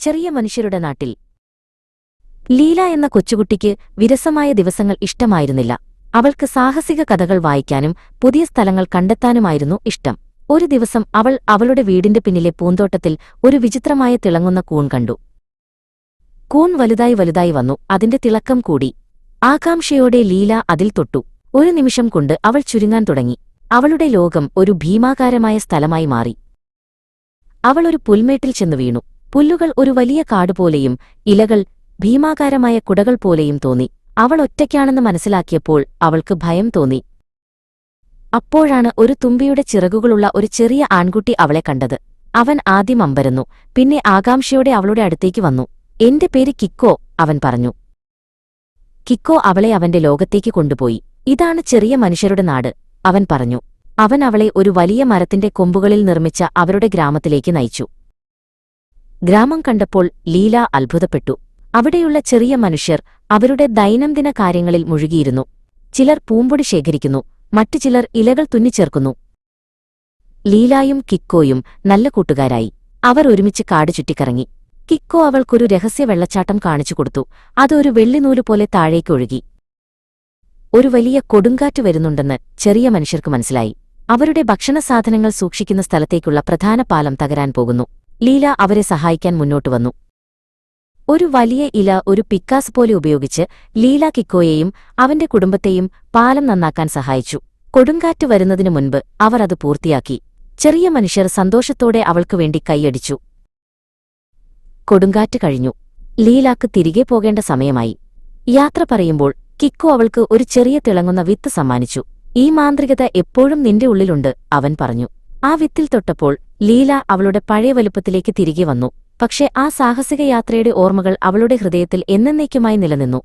ചെറിയ മനുഷ്യരുടെ നാട്ടിൽ. ലീല എന്ന കൊച്ചുകുട്ടിക്ക് വിരസമായ ദിവസങ്ങൾ ഇഷ്ടമായിരുന്നില്ല. അവൾക്ക് സാഹസിക കഥകൾ വായിക്കാനും പുതിയ സ്ഥലങ്ങൾ കണ്ടെത്താനുമായിരുന്നു ഇഷ്ടം. ഒരു ദിവസം അവൾ അവളുടെ വീടിന്റെ പിന്നിലെ പൂന്തോട്ടത്തിൽ ഒരു വിചിത്രമായ തിളങ്ങുന്ന കൂൺ കണ്ടു. കൂൺ വലുതായി വലുതായി വന്നു. അതിന്റെ തിളക്കം കൂടി. ആകാംക്ഷയോടെ ലീല അതിൽ തൊട്ടു. ഒരു നിമിഷം കൊണ്ട് അവൾ ചുരുങ്ങാൻ തുടങ്ങി. അവളുടെ ലോകം ഒരു ഭീമാകാരമായ സ്ഥലമായി മാറി. അവൾ ഒരു പുൽമേട്ടിൽ ചെന്നു വീണു. പുല്ലുകൾ ഒരു വലിയ കാട് പോലെയും ഇലകൾ ഭീമാകാരമായ കുടകൾ പോലെയും തോന്നി. അവൾ ഒറ്റയ്ക്കാണെന്ന് മനസ്സിലാക്കിയപ്പോൾ അവൾക്ക് ഭയം തോന്നി. അപ്പോഴാണ് ഒരു തുമ്പിയുടെ ചിറകുകളുള്ള ഒരു ചെറിയ ആൺകുട്ടി അവളെ കണ്ടത്. അവൻ ആദ്യം അമ്പരന്നു പിന്നെ ആകാംക്ഷയോടെ അവളുടെ അടുത്തേക്ക് വന്നു. എന്റെ പേര് കിക്കോ അവൻ പറഞ്ഞു. കിക്കോ അവളെ അവന്റെ ലോകത്തേക്ക് കൊണ്ടുപോയി. ഇതാണ് ചെറിയ മനുഷ്യരുടെ നാട് അവൻ പറഞ്ഞു. അവൻ അവളെ ഒരു വലിയ മരത്തിന്റെ കൊമ്പുകളിൽ നിർമ്മിച്ച അവരുടെ ഗ്രാമത്തിലേക്ക് നയിച്ചു. ഗ്രാമം കണ്ടപ്പോൾ ലീല അത്ഭുതപ്പെട്ടു. അവിടെയുള്ള ചെറിയ മനുഷ്യർ അവരുടെ ദൈനംദിന കാര്യങ്ങളിൽ മുഴുകിയിരുന്നു. ചിലർ പൂമ്പൊടി ശേഖരിക്കുന്നു മറ്റു ചിലർ ഇലകൾ തുന്നിച്ചേർക്കുന്നു. ലീലായും കിക്കോയും നല്ല കൂട്ടുകാരായി. അവർ ഒരുമിച്ച് കാട് ചുറ്റിക്കറങ്ങി. കിക്കോ അവൾക്കൊരു രഹസ്യ വെള്ളച്ചാട്ടം കാണിച്ചു കൊടുത്തു. അതൊരു വെള്ളിനൂൽ പോലെ താഴേക്കൊഴുകി ഒരു വലിയ കൊടുങ്കാറ്റ് വരുന്നുണ്ടെന്ന് ചെറിയ മനുഷ്യർക്ക് മനസ്സിലായി. അവരുടെ ഭക്ഷണസാധനങ്ങൾ സൂക്ഷിക്കുന്ന സ്ഥലത്തേക്കുള്ള പ്രധാന പാലം തകരാൻ പോകുന്നു. ലീല അവരെ സഹായിക്കാൻ മുന്നോട്ടു വന്നു. ഒരു വലിയ ഇല ഒരു പിക്കാസ് പോലെ ഉപയോഗിച്ച് ലീല കിക്കോയെയും അവന്റെ കുടുംബത്തെയും പാലം നന്നാക്കാൻ സഹായിച്ചു. കൊടുങ്കാറ്റ് വരുന്നതിനു മുൻപ് അവർ അത് പൂർത്തിയാക്കി. ചെറിയ മനുഷ്യർ സന്തോഷത്തോടെ അവൾക്കു വേണ്ടി കൈയടിച്ചു. കൊടുങ്കാറ്റ് കഴിഞ്ഞു. ലീലാക്ക് തിരികെ പോകേണ്ട സമയമായി. യാത്ര പറയുമ്പോൾ കിക്കോ അവൾക്ക് ഒരു ചെറിയ തിളങ്ങുന്ന വിത്ത് സമ്മാനിച്ചു. ഈ മാന്ത്രികത എപ്പോഴും നിന്റെ ഉള്ളിലുണ്ട് അവൻ പറഞ്ഞു. ആ വിത്തിൽ തൊട്ടപ്പോൾ ലീല അവളുടെ പഴയ വലുപ്പത്തിലേക്ക് തിരികെ വന്നു. പക്ഷെ ആ സാഹസിക യാത്രയുടെ ഓർമ്മകൾ അവളുടെ ഹൃദയത്തിൽ എന്നേക്കുമായി നിലനിന്നു.